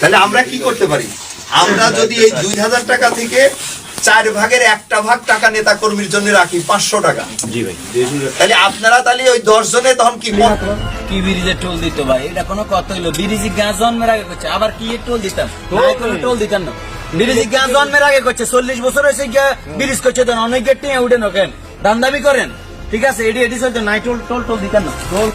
তাহলে আমরা কি করতে পারি? আমরা যদি এই দুই হাজার টাকা থেকে চার ভাগের একটা ভাগ টাকা নেতা কর্মীর জন্য রাখি পাঁচশো টাকা। জি ভাই। তাহলে আপনারা তাহলে ওই দশ জনে তখন কি কি ব্রিজে টোল দিত ভাই? এটা কোনো কথা হইল। ব্রিজি গাঁ জন্মের আগে করছে। আবার কি টোল দিতাম? টোল দিতাম না। ব্রিজি গাঁ জন্মের আগে করছে। চল্লিশ বছর হয়েছে গিয়া ব্রিজ করছে। দেন অনেক গেট উঠে নকেন দান্দাবি করেন। ঠিক আছে? এডি এডি চলছে। নাই টোল টোল টোল দিতাম না। টোল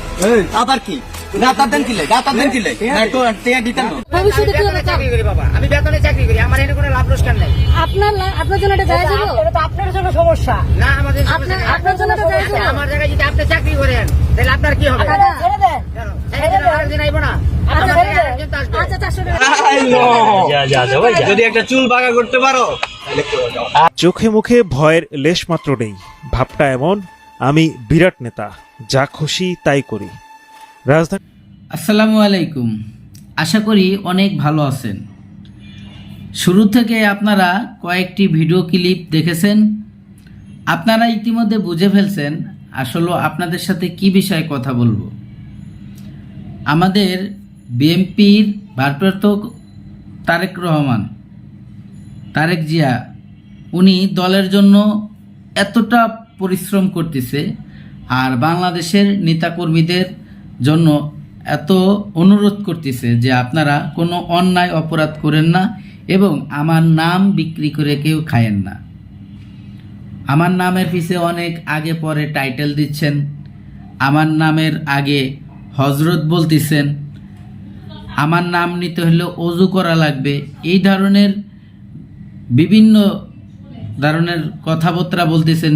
আবার কি? দেন কিলে দেন কিলে। নাই টিয়া দিতাম না ভবিষ্যতে কি হবে? বাবা। আমি বেতনে চাকরি করি আমার এনে কোনো লাভ লোকসান নাই। আপনার আপনার জন্য এটা যায় যাব এটা তো আপনার জন্য সমস্যা। না আমাদের আপনার- আপনার জন্য তো যায় আমার জায়গায় যদি আপনি চাকরি করেন তাহলে আপনার কি হবে? দাদা, ছেড়ে দেন। একটা চুল বাঁকা করতে পারো চোখে মুখে ভয়ের লেশমাত্র নেই। ভাবটা এমন আমি বিরাট নেতা। যা খুশি তাই করি। রাজধানী? আসসালামু আলাইকুম। আশা করি অনেক ভালো আছেন। শুরু থেকে আপনারা কয়েকটি ভিডিও ক্লিপ দেখেছেন। আপনারা ইতিমধ্যে বুঝে ফেলছেন আসলে আপনাদের সাথে কি বিষয়ে কথা বলব। আমাদের বিএমপির ভারপ্রাপ্ত তারেক রহমান, তারেক জিয়া, উনি দলের জন্য এতটা পরিশ্রম করতেছে আর বাংলাদেশের নেতাকর্মীদের জন্য এত অনুরোধ করতেছে যে আপনারা কোনো অন্যায় অপরাধ করেন না এবং আমার নাম বিক্রি করে কেউ খায়েন না। আমার নামের পিছে অনেক আগে পরে টাইটেল দিচ্ছেন। আমার নামের আগে হজরত বলতেছেন। আমার নাম নিতে হলে অজু করা লাগবে। এই ধরনের বিভিন্ন ধরনের কথাবার্তা বলতেছেন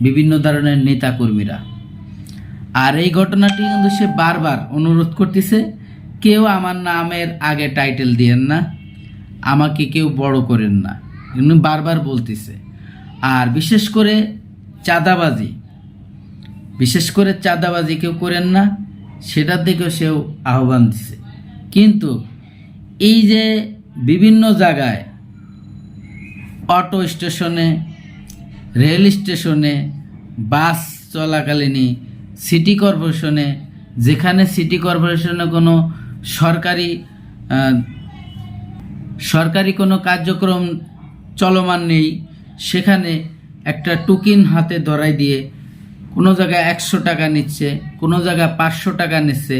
বিভিন্ন ধরনের নেতাকর্মীরা। আর এই ঘটনাটি কিন্তু সে বারবার অনুরোধ করতেছে, কেউ আমার নামের আগে টাইটেল দিয়েন না, আমাকে কেউ বড় করেন না। কিন্তু বারবার বলতেছে। আর বিশেষ করে চাঁদাবাজি, বিশেষ করে চাঁদাবাজি কেউ করেন না, সেটার দিকেও সেও আহ্বান দিছে। কিন্তু এই যে বিভিন্ন জায়গায় অটো স্টেশনে, রেল স্টেশনে বাস চলাকালীনই সিটি কর্পোরেশনে, যেখানে সিটি কর্পোরেশনে কোনো সরকারি সরকারি কোনো কার্যক্রম চলমান নেই, সেখানে একটা টুকিন হাতে ধরাই দিয়ে কোনো জায়গায় একশো টাকা নিচ্ছে, কোনো জায়গায় পাঁচশো টাকা নিচ্ছে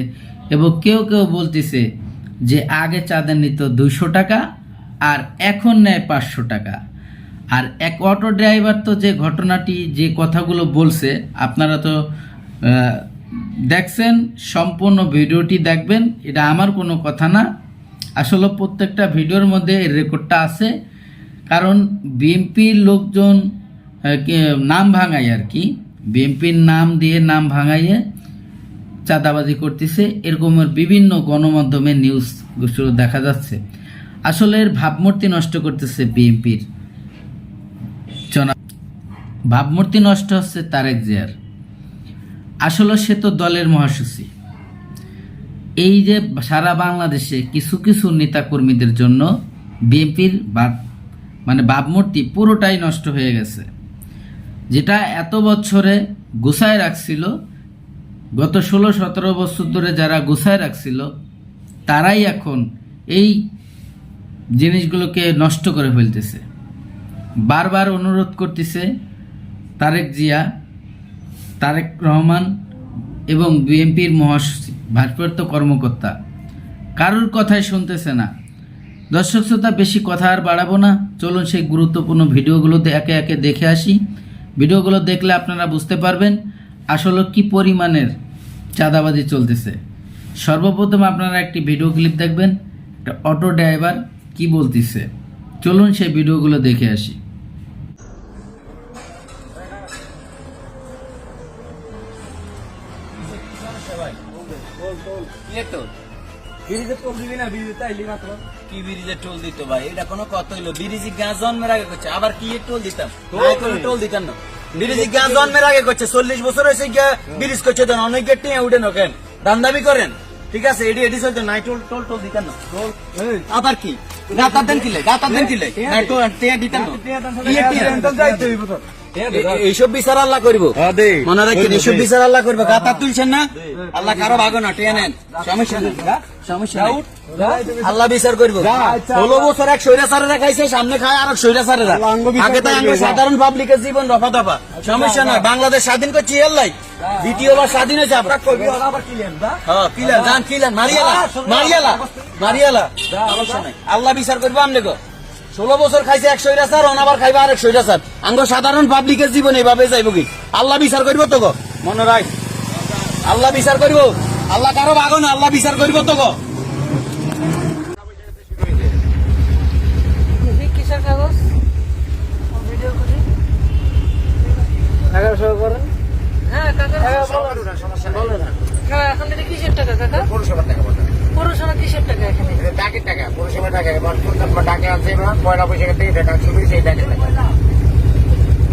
এবং কেউ কেউ বলতেছে যে আগে চাঁদা নিত দুইশো টাকা আর এখন নেয় পাঁচশো টাকা। আর এক অটো ড্রাইভার তো যে ঘটনাটি, যে কথাগুলো বলছে, আপনারা তো দেখছেন, সম্পূর্ণ ভিডিওটি দেখবেন, এটা আমার কোনো কথা না। আসলে প্রত্যেকটা ভিডিওর মধ্যে রেকর্ডটা আছে, কারণ বিএনপির লোকজন নাম ভাঙায় আর কি। বিএনপির নাম দিয়ে নাম ভাঙাইয়ে চাঁদাবাজি করতেছে, এরকমের বিভিন্ন গণমাধ্যমে নিউজগুলো দেখা যাচ্ছে। আসলে এর ভাবমূর্তি নষ্ট করতেছে বিএনপির। ভাবমূর্তি নষ্ট হচ্ছে তারেক জিয়ার। আসলে সে তো দলের মহাসচিব। এই যে সারা বাংলাদেশে কিছু কিছু নেতাকর্মীদের জন্য বিএনপির মানে ভাবমূর্তি পুরোটাই নষ্ট হয়ে গেছে। যেটা এত বছরে গুছায় রাখছিল, গত ষোলো সতেরো বছর ধরে যারা গুছায় রাখছিল, তারাই এখন এই জিনিসগুলোকে নষ্ট করে ফেলতেছে। বারবার অনুরোধ করতেছে তারেক জিয়া তারেক রহমান এবং বিএনপির মহাসচিব ভারপ্রাপ্ত কর্মকর্তা। কারোর কথাই শুনতেছে না। দর্শক শ্রোতা, বেশি কথা আর বাড়াবো না। চলুন সেই গুরুত্বপূর্ণ ভিডিওগুলোতে একে একে দেখে আসি। ভিডিওগুলো দেখলে আপনারা বুঝতে পারবেন আসলে কি পরিমাণের চাঁদাবাজি চলতেছে। সর্বপ্রথম আপনারা একটি ভিডিও ক্লিপ দেখবেন, একটা অটো ড্রাইভার কি বলতেছে। চলুন সেই ভিডিওগুলো দেখে আসি। ব্রিজে টোল দিবি না ব্রিজে তাইলি মাত্র কি ব্রিজে টোল দিত ভাই এটা কোনো কথা হইল ব্রিজি গাঁ জন্মের আগে করছে আবার কি টোল দিতাম টোল দিতাম না ব্রিজি গাঁ জন্মের আগে করছে চল্লিশ বছর হয়েছে গিয়া ব্রিজ করছে দেন অনেক টিয়া উঠে নকেন দান্দাবি করেন ঠিক আছে এডি এডি নাই টোল টোল টোল দিতাম না আবার কি গাতার দেন কিলে গাতার দেন কিলে টোল টিয়া দিতাম না এইসব বিচার আল্লাহ করব। মনে রাখেন এইসব বিচার আল্লাহ করবে। গাতা তুলছেন না? আল্লাহ কারও ভাগো না টিয়া নেন। সমস্যা নেই। সমস্যা। আল্লাহ বিচার করব। ষোলো বছর এক খাইছে সামনে খায় আর এক সৈরা আগে তাই সাধারণ পাবলিকের জীবন রফা দফা। সমস্যা নয় বাংলাদেশ স্বাধীন করছি এল্লাই দ্বিতীয়বার স্বাধীন হয়েছে আপনার হ্যাঁ কিলেন যান কিলেন। মারিয়ালা মারিয়ালা মারিয়ালা। আল্লাহ বিচার করব আমনে গো। ষোলো বছর খাইছে একশো স্যার অনাবার খাইবা আর একশো স্যার আঙ্গ সাধারণ পাবলিকের জীবন এইভাবে যাইব কি? আল্লাহ বিচার করব তো গো? মনে রাখ। আল্লাহ বিচার করব? আল্লাহ কারও ভাগো না, আল্লাহ বিচার করব তো গো কিসের কাগজ ভিডিও করি এগারোশো করেন হ্যাঁ কাকা হ্যাঁ, এখন থেকে কিসের টাকা কাকা পৌরসভার টাকা বলতে পৌরসভা কিসের টাকা এখানে ডাকের টাকা পৌরসভার টাকা এবার আপনার পয়লা বৈশাখের থেকে সেই ডাকের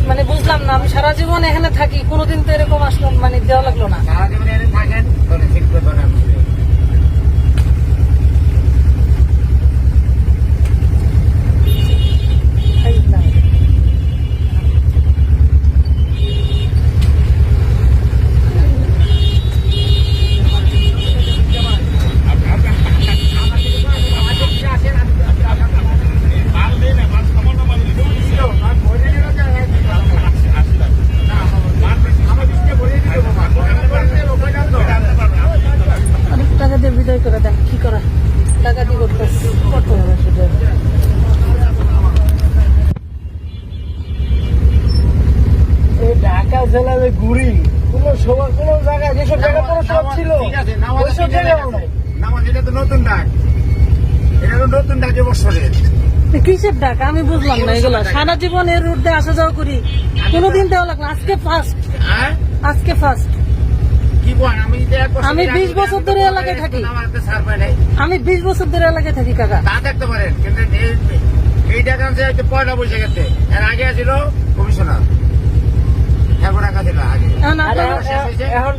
মানে বুঝলাম না আমি সারা জীবন এখানে থাকি কোনোদিন তো এরকম আসলো মানে দেওয়া লাগল না। সারা জীবন এখানে থাকেন তাহলে ঠিক করবেন না এই না। অনেক টাকা দিয়ে বিদায় করে দেন কি করা টাকা দিয়ে করতে করতে হবে সেটা ঘুরি। কোন কোন জায়গায় যেসব জায়গা ছিল ওইসব নাই নামাজ এটা তো নতুন ডাক। এটা তো নতুন ডাক এবছরের। কিসের টাকা আমি বুঝলাম না এগুলো। সারা জীবন এর রুট দিয়ে আসা যাওয়া করি। কোনোদিন দেওয়া লাগল আজকে ফার্স্ট হ্যাঁ? আজকে ফার্স্ট কি বল? আমি বিশ বছর আমি আগে 20 বছর ধরে এলাকায় থাকি। আমি বিশ বছর ধরে এলাকায় থাকি কাকা। তা দেখতে পারেন কিন্তু এই- এই টাকা পয়লা বৈশাখেতে এর আগে আছিল কমিশনার এখন টাকা দিল আগে এখন আপনার- এখন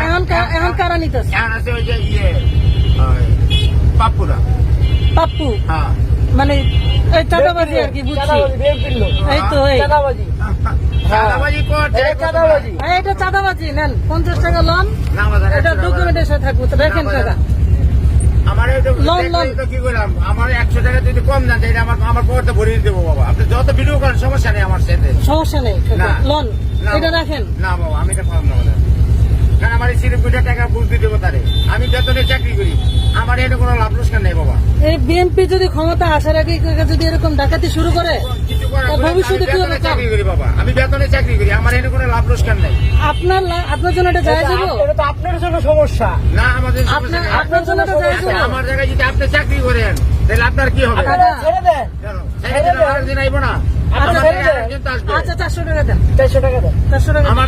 এখন কা- এখন কারা নিতেছে? এখন আছে ওই যে ইয়ে পাপ্পুরা। পাপ্পু? হ্যাঁ। মানে এই চাঁদাবাজি আর কি বুঝছি। এই তো এই। চাঁদাবাজি। এটা চাঁদাবাজি নেন পঞ্চাশ টাকা লোন। এটা ডকুমেন্টের সাথে থাকব তো দেখেন টাকা। আমার কি করলাম? আমার একশো টাকা যদি কম না দেয় আমার আমার পরে ভরিয়ে দেবো বাবা। আপনি যত ভিডিও করেন সমস্যা নেই আমার সাথে। সমস্যা নেই। লোন। এটা। রাখেন। না বাবা আমি এটা পারব না কারণ আমার এই সিরিপ টাকা তারে। আমি বেতনে চাকরি করি। আমার এটা কোনো লাভ লোকসান নেই বাবা। এই বিএনপি যদি ক্ষমতা আসার আগে যদি এরকম ডাকাতি শুরু করে ভবিষ্যতে কি হবে? চাকরি করি বাবা। আমি বেতনে চাকরি করি আমার এটা কোনো লাভ লোকসান নেই। আপনার আপনার জন্য এটা যায় যাব তো আপনার জন্য সমস্যা। না আমাদের সমস্যা আপনার জন্য এটা যায় আচ্ছা, যাব আমার জায়গায় যদি আপনি চাকরি করেন তাহলে আপনার কি হবে? কাকা, কেন? ছেড়ে দিলে আরেকদিন আইবো না। আচ্ছা, আমার। আচ্ছা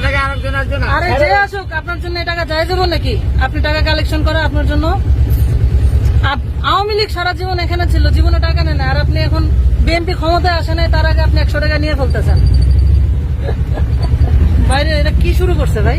টাকা আরেকজন আসবে না। আরে যে আসুক আপনার জন্য টাকা যায় যাব নাকি? আপনি টাকা কালেকশন করে আপনার জন্য? আওয়ামী লীগ সারা জীবন এখানে ছিল জীবনে টাকা নেয় না আর আপনি এখন বিএনপি ক্ষমতায় আসে নাই, তার আগে আপনি একশো টাকা নিয়ে ফেলতেছেন। বাইরে, এটা কি শুরু করছে ভাই?